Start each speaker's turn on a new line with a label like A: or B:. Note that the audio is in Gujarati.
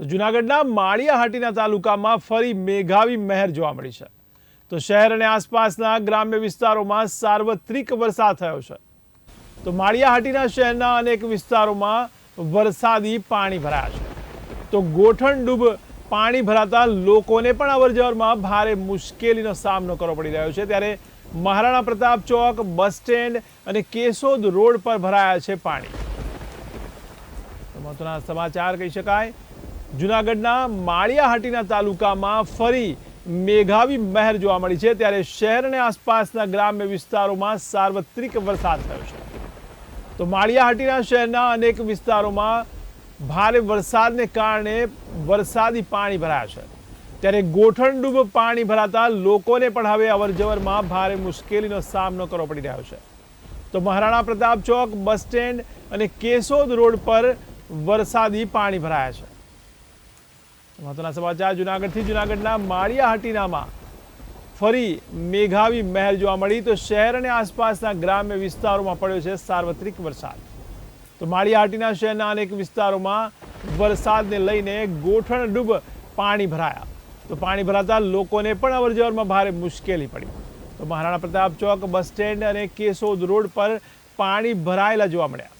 A: તો જૂનાગઢના માળિયાહાટીના તાલુકામાં ફરી મેઘાવી મહેર જોવા મળી છે. તો શહેર અને આસપાસના ગ્રામ્ય વિસ્તારોમાં સાર્વત્રિક વરસાદ થયો છે. તો માળિયાહાટીના શહેરના અનેક વિસ્તારોમાં વરસાદી પાણી ભરાયા છે. તો ગોઠણડૂબ પાણી ભરાતા લોકોને પણ અવરજવરમાં ભારે મુશ્કેલીનો સામનો કરવો પડી રહ્યો છે. ત્યારે મહારાણા પ્રતાપ ચોક, બસ સ્ટેન્ડ અને કેશોદ રોડ પર ભરાયા છે પાણી. મહત્વના સમાચાર કહી શકાય. જૂનાગઢના માળિયાહાટીના તાલુકામાં ફરી મેઘાવી મહેર જોવા મળી છે, ત્યારે શહેર અને આસપાસના ગ્રામ્ય વિસ્તારોમાં સાર્વત્રિક વરસાદ થયો છે. તો માળિયાહાટીના શહેરના અનેક વિસ્તારોમાં ભારે વરસાદને કારણે વરસાદી પાણી ભરાયા છે. ત્યારે ગોઠણડૂબ પાણી ભરાતા લોકોને પણ હવે અવરજવરમાં ભારે મુશ્કેલીનો સામનો કરવો પડી રહ્યો છે. તો મહારાણા પ્રતાપ ચોક બસ સ્ટેન્ડ અને કેશોદ રોડ પર વરસાદી પાણી ભરાયા છે. મહત્વના સમાચાર જુનાગઢથી જુનાગઢના માળિયાહાટીનામાં ફરી મેઘાવી મહેર જોવા મળી. તો શહેર અને આસપાસના ગ્રામ્ય વિસ્તારોમાં પડ્યો છે સાર્વત્રિક વરસાદ. તો માળિયાહાટીના શહેરના અનેક વિસ્તારોમાં વરસાદને લઈને ગોઠણ ડૂબ પાણી ભરાયા. તો પાણી ભરાતા લોકોને પણ અવરજવરમાં ભારે મુશ્કેલી પડી. તો મહારાણા પ્રતાપ ચોક બસ સ્ટેન્ડ અને કેશોદ રોડ પર પાણી ભરાયેલા જોવા મળ્યા.